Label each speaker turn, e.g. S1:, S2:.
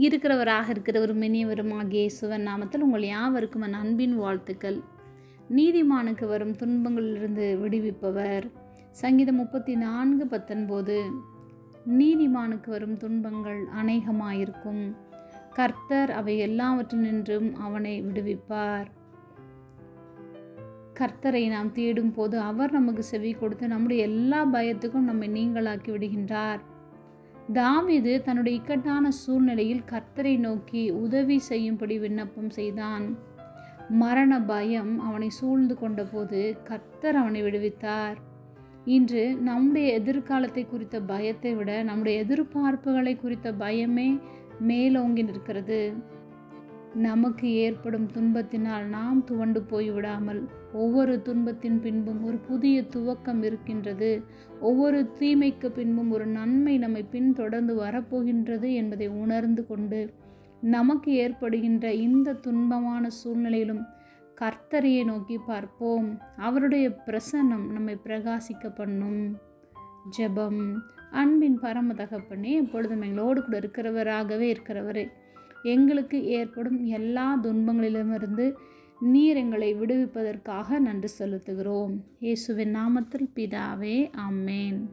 S1: இருக்கிறவராக இருக்கிறவர் மெனியவருமாகிய இயேசுவன் நாமத்தில் உங்கள் யாவருக்கும் என் அன்பின் வாழ்த்துக்கள். நீதிமானுக்கு வரும் துன்பங்களிலிருந்து விடுவிப்பவர். சங்கீதம் முப்பத்தி நான்கு பத்தொன்பது நீதிமானுக்கு வரும் துன்பங்கள் அநேகமாயிருக்கும். கர்த்தர் அவை எல்லாவற்றினின்றும் அவனை விடுவிப்பார். கர்த்தரை நாம் தேடும் போது அவர் நமக்கு செவி கொடுத்து நம்முடைய எல்லா பயத்துக்கும் நம்மை நீங்களாக்கி விடுகின்றார். தாவிது தன்னுடைய இக்கட்டான சூழ்நிலையில் கர்த்தரை நோக்கி உதவி செய்யும்படி விண்ணப்பம் செய்தான். மரண பயம் அவனை சூழ்ந்து கொண்டபோது கர்த்தர் அவனை விடுவித்தார். இன்று நம்முடைய எதிர்காலத்தை குறித்த பயத்தை விட நம்முடைய எதிர்பார்ப்புகளை குறித்த பயமே மேலோங்கி நிற்கிறது. நமக்கு ஏற்படும் துன்பத்தினால் நாம் துவண்டு போய்விடாமல் ஒவ்வொரு துன்பத்தின் பின்பும் ஒரு புதிய துவக்கம் இருக்கின்றது. ஒவ்வொரு தீமைக்கு பின்பும் ஒரு நன்மை நம்மை பின்தொடர்ந்து வரப்போகின்றது என்பதை உணர்ந்து கொண்டு நமக்கு ஏற்படுகின்ற இந்த துன்பமான சூழ்நிலையிலும் கர்த்தரையை நோக்கி பார்ப்போம். அவருடைய பிரசன்னம் நம்மை பிரகாசிக்க பண்ணும். ஜெபம். அன்பின் பரம தகப்பனே எப்பொழுதும் எங்களோடு கூட இருக்கிறவராகவே இருக்கிறவரே எங்களுக்கு ஏற்படும் எல்லா துன்பங்களிலுமிருந்து நீர் எங்களை விடுவிப்பதற்காக நன்றி செலுத்துகிறோம். இயேசுவின் நாமத்தில் பிதாவே அம்மேன்